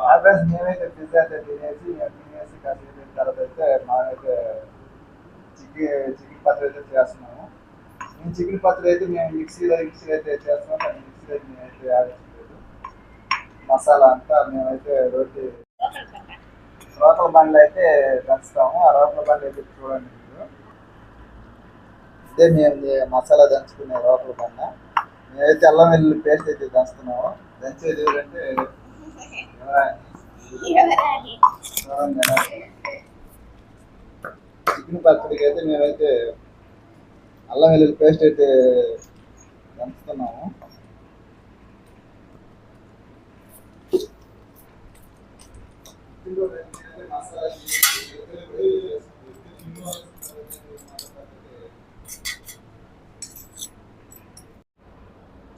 Friends మేమైతే pizza అయితే తినేసి మేము తినేసి కాసేపు అయిన తర్వాత అయితే మామైతే చికెన్ చికెన్ పచ్చడి అయితే చేస్తున్నాము మేము చికెన్ పచ్చడి అయితే మేము మిక్సీలో మిక్సీ అయితే చేస్తున్నాం కానీ మిక్సీలో అయితే మేమైతే యాడ్ చేయలేదు. మసాలా అంతా మేమైతే రోటి. రోకల బండ్లు అయితే దంచుతాము. ఆ రోకల బండ్లు అయితే చూడండి మీరు. ఇదే మేము మసాలా దంచుకునే రోకల బండ మేమైతే అల్లం వెల్లుల్లి పేస్ట్ అయితే దంచుతున్నాము. దంచేది ఏంటంటే చికెన్ పచ్చడికి అయితే మేమైతే అల్లం వెల్లుల్లి పేస్ట్ అయితే దంచుతున్నాము.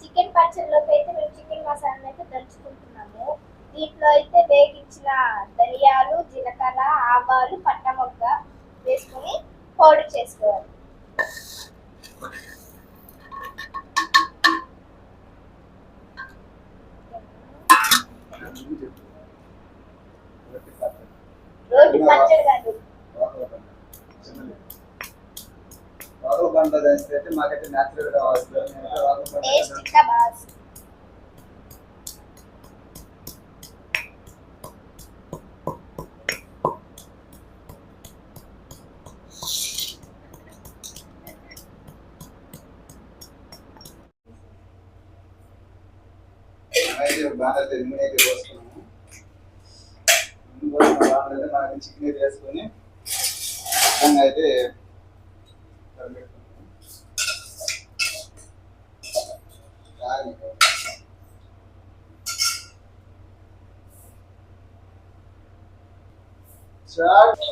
చికెన్ పచ్చడిలోకి అయితే మేము చికెన్ మసాలా అయితే దంచుకుంటున్నాం. దీంట్లో అయితే వేగించిన ధనియాలు జీలకర్ర ఆవాలు పట్టమొగ్గ వేసుకుని పౌడర్ చేసుకోవాలి. రోడ్డు పచ్చడి కాదు. అయితే మాకైతే న్యాచురల్గా బాగా అయితే నూనె అయితే పోసుకున్నాము నూనె పోసిన బాగా అయితే మనకి చికెన్ అయితే వేసుకొని విధంగా అయితే కలిపెట్టుకున్నాము. రాగి. చాట్.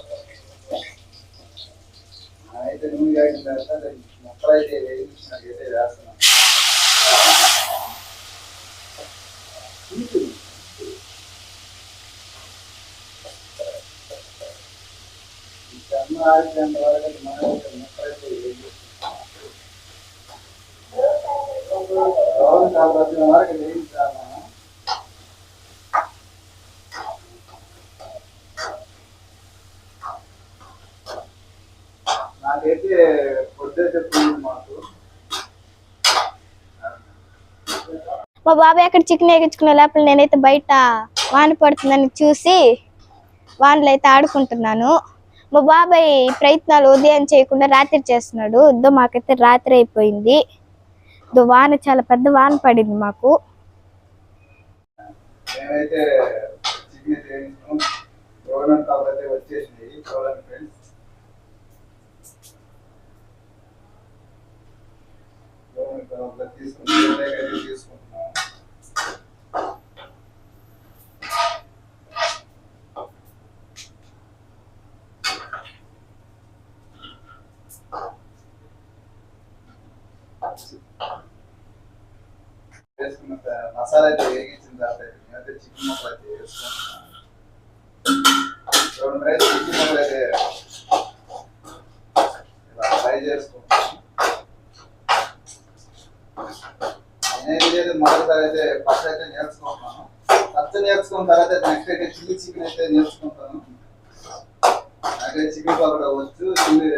అయితే నూనె కాగిన తర్వాత మొక్కలు అయితే వేయించినట్టు అయితే వేస్తున్నాం aquilo Mas agora demais, eu não preferia. Estava fazendo que మా బాబాయ్ అక్కడ చికెన్ ఎగించుకునే లోపల నేనైతే బయట వాన పడుతుందని చూసి వానలో అయితే ఆడుకుంటున్నాను. మా బాబాయ్ ప్రయత్నాలు ఉదయం చేయకుండా రాత్రి చేస్తున్నాడు. ఇద్దో మాకైతే రాత్రి అయిపోయింది. ఇదో వాన చాలా పెద్ద వాన పడింది మాకు మేమైతే చికెన్ అయితే వేయించుకున్నాం గవర్నమెంట్ కావాలి అయితే వచ్చేసినాయి చూడండి ఫ్రెండ్స్ గవర్నమెంట్ కావాలి తీసుకుని అయితే తీసుకుంటున్నాం వేసుకున్న మసాలా అయితే వేగించిన తర్వాత అయితే చికెన్ ముక్కలు అయితే వేసుకుంటున్నాం చూడండి ఫ్రెండ్స్ చికెన్ ముక్కలు అయితే ఇలా ఫ్రై చేసుకుంటున్నాం నేనైతే చేసి మొదటిసారి అయితే ఫస్ట్ అయితే నేర్చుకుంటున్నాను. ఫస్ట్ నేర్చుకున్న తర్వాత నెక్స్ట్ అయితే చిల్లీ చికెన్ అయితే నేర్చుకుంటాను. నాకైతే చికెన్ పకోడా వచ్చు చిల్లీ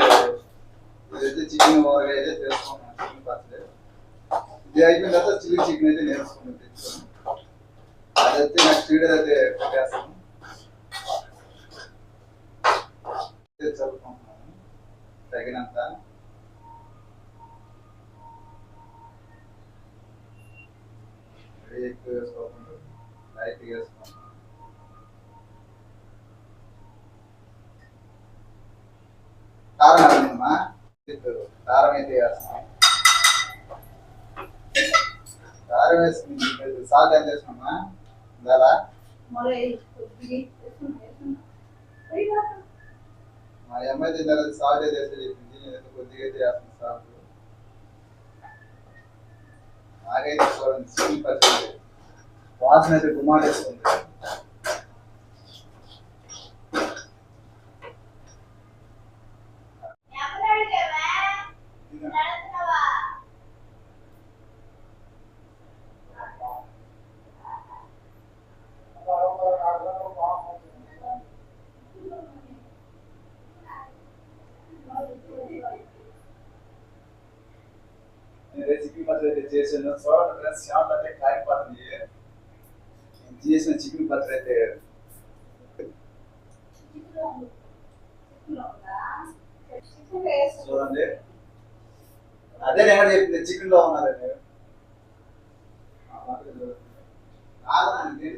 ఇదైతే చికెన్ అయితే చేసుకుంటున్నాను చికెన్ పచ్చడి ఇది అయిపోయిన తర్వాత చిల్లీ చికెన్ అయితే నేర్చుకుని అదైతే నెక్స్ట్ వీడియో అయితే పెట్టేస్తాను చదువుకుంటున్నాను తగినంత ఎక్కువ వేసుకోకుండా లైట్ వేసుకుంటాను కారణం అమ్మా కారం అయితే వేస్తాను కారం వేసుకుని సాల్ట్ ఎంత వేసినమ్మా ఇందాలా మా అమ్మాయి తిన్న తర్వాత సాల్ట్ అయితే వేస్తే చెప్పింది నేను కొద్దిగా అయితే వేస్తాను సాల్ట్ నాకైతే చూడండి చికెన్ పచ్చడి వాసన అయితే గుమ్మాడేస్తుంది చికెన్ పచ్చడి అయితే చేసాను చూడండి ఫ్రెండ్స్ చాలా అంటే కారిపోతుంది నేను చేసిన చికెన్ పచ్చడి అయితే చూడండి అదే నేను చెప్పింది చికెన్లో ఉన్నారండి కాదండి